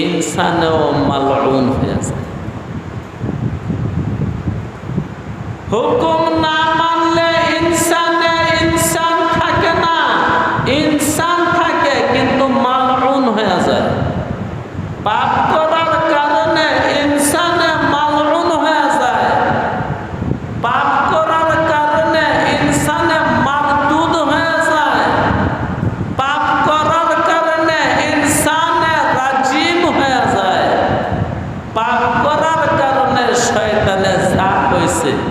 ইনসানেও মালউন হয়ে আছে। হুকুম না মানলে ইনসানে ইনসান থাকে না। ইনসান থাকে কিন্তু মালউন হয়ে যায়। পাপ করার কারণে ইনসানে মালউন হয়ে যায় পাপ করার কারণে ইনসানে মারদুদ হয়ে যায় পাপ করার কারণে ইনসানে রাজিম হয়ে যায় পাপ করার কারণে শয়তানে সাপ হয়েছে সাপ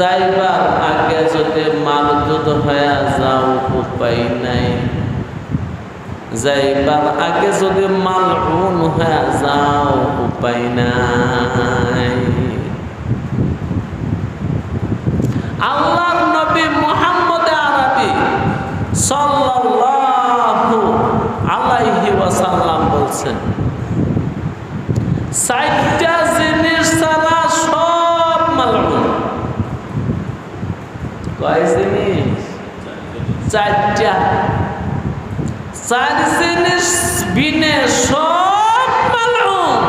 যাইবার আগে যদি মালদুদ হয়ে যাও, উপায় নাই। যাইবার আগে যদি মালউন হয়ে যাও, উপায় নাই। আল্লাহর নবী মুহাম্মদ আরবি সাল্লাল্লাহু আলাইহি ওয়াসাল্লাম বলছেন চারটা জিনিস ছাড়া সব মালউন কয় চারটা চার বিনে সব মালউন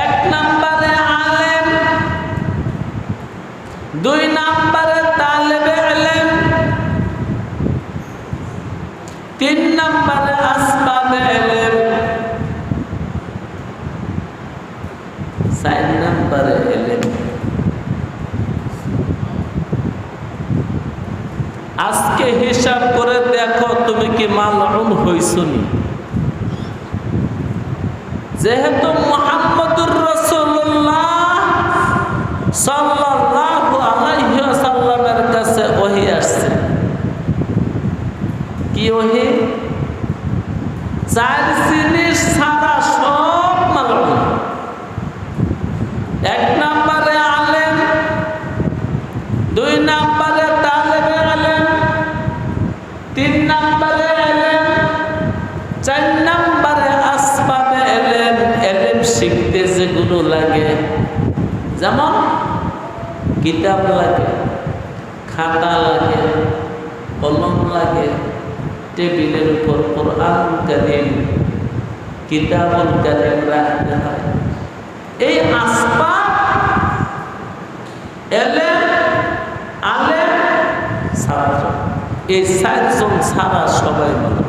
এক নম্বরে আলেম দুই নম্বরে তালেবে এলেম তিন নম্বরে আসবাবে এলেম চার নম্বরে এলেম আজকে হিসাব করে দেখো তুমি কি হইছনি যেহেতু মোহাম্মদুর রসুল্লাহ সাল্লাল্লাহু আলাইহি ওয়াসাল্লামের কাছে ওহী আসছে। কি ওহী? চার জিনিস ছাড়া সব মালুম এক নম্বরে আলেম দুই নম্বরে তালেবে আলেম তিন নম্বরে এলেম চার নম্বরে আসবাবে এলেম এলেম শিখতে যেগুলো লাগে। যেমন কিতাব লাগে, খাতা লাগে, কলম লাগে, টেবিলের উপর কোরআন কারিম, কিতাবুল কারিম রাখতে হয়। এই আসবাব এলে আলে ছাত্র। এই চারজন ছাড়া সবাই ভালো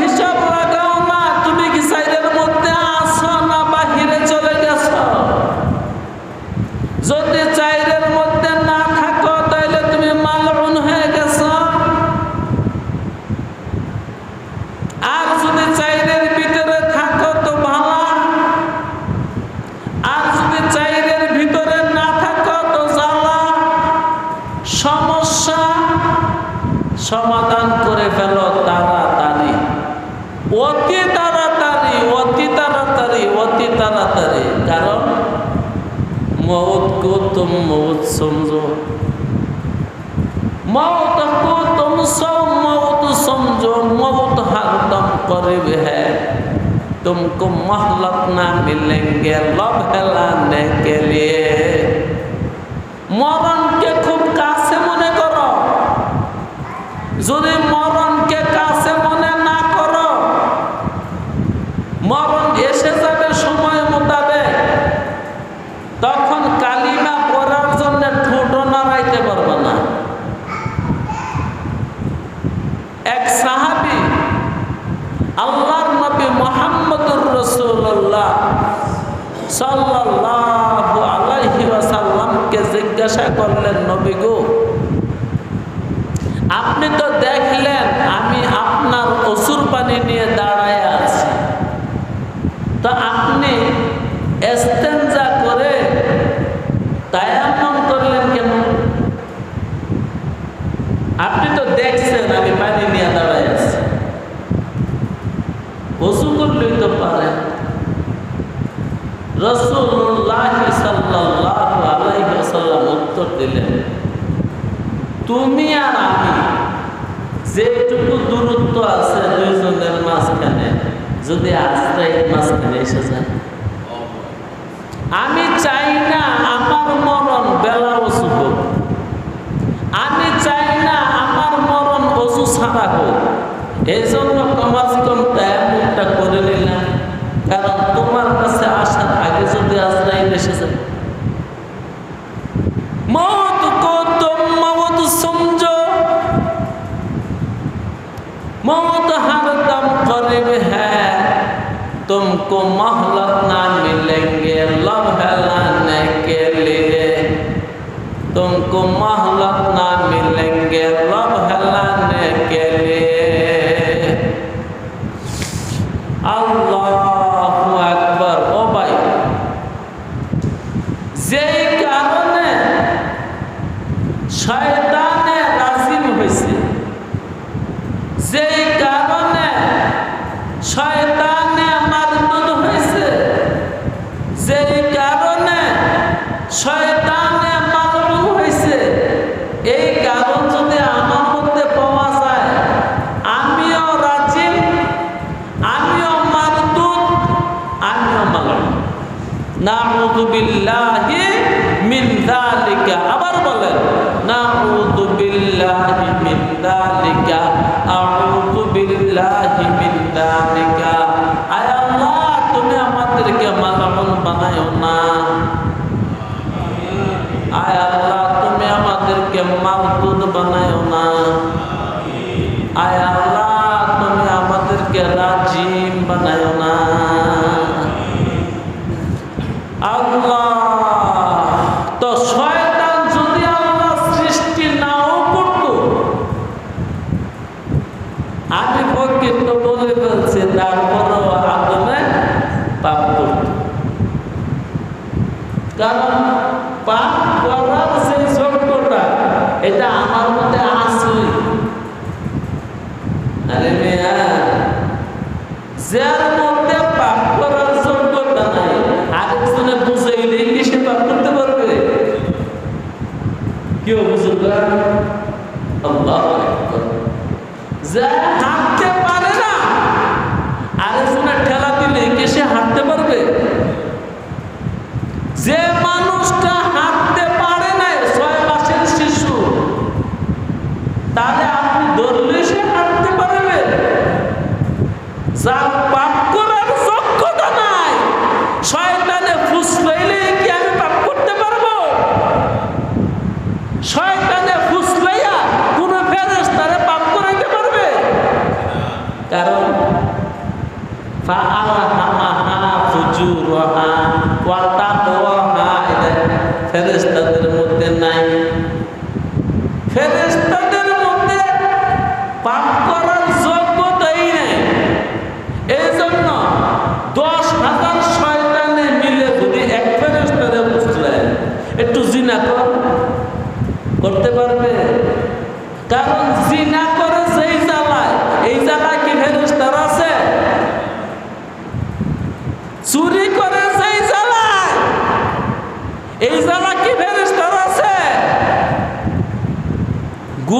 হিসাব লাগাও না তুমি কি সাইডের মধ্যে আসো না বাহিরে চলে গেছো? যদি চাইরের মধ্যে না থাকো তাহলে তুমি মালউন হয়ে গেছো। আর যদি চাইরের ভিতরে থাকো তো ভালো। আর যদি চাইরের ভিতরে না থাকো তো জ্বালা। সমস্যা সমাধান तुम मौत समझो मौत को तुम सब मौत समझो मौत हरदम करीब है तुमको मोहलत ना मिलेंगे लब हेलाने के लिए মরণকে খুব কাছে মনে করো যদি মরণকে কাছে মনে না করো মরণ এসে যাবে সাল্লাল্লাহু আলাইহি ওয়াসাল্লামকে জিজ্ঞাসা করলেন, নবী গো, আপনি তো দেখলেন আমি আপনার অসুর পানি নিয়ে দাঁড়ায় আছি। তো আপনি এস্তেঞ্জা করে তায়ামম করলেন কেন? আপনি তো দেখছেন আমি পানি নিয়ে দাঁড়ায় আছি। অসুর উত্তর দিলেন, তুমি আর আমি যেটুকু দূরত্ব আছে দুইজনের মাঝখানে, যদি আশ্রয় মাঝখানে এসে যায় আমি চাই না আমার মরণ বেলা অসু হোক। আমি চাই না আমার মরণ অসু সারা হোক। এই জন্য কমাজ কম তেমনটা করে নিলাম, কারণ তোমার কাছে আসা तुमको मोहलत ना मिलेंगे रब हलाने के लिए अल्लाह अकबर ओ भाई যে কারণে শয়তানে রাজিম হয়েছে যেই নাউযু বিল্লাহি মিন যালিকা কারণ পাপ করার সেই শব্দটা এটা আমার মধ্যে আসলেই আরে মেয়া যার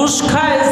ঘুষ খায়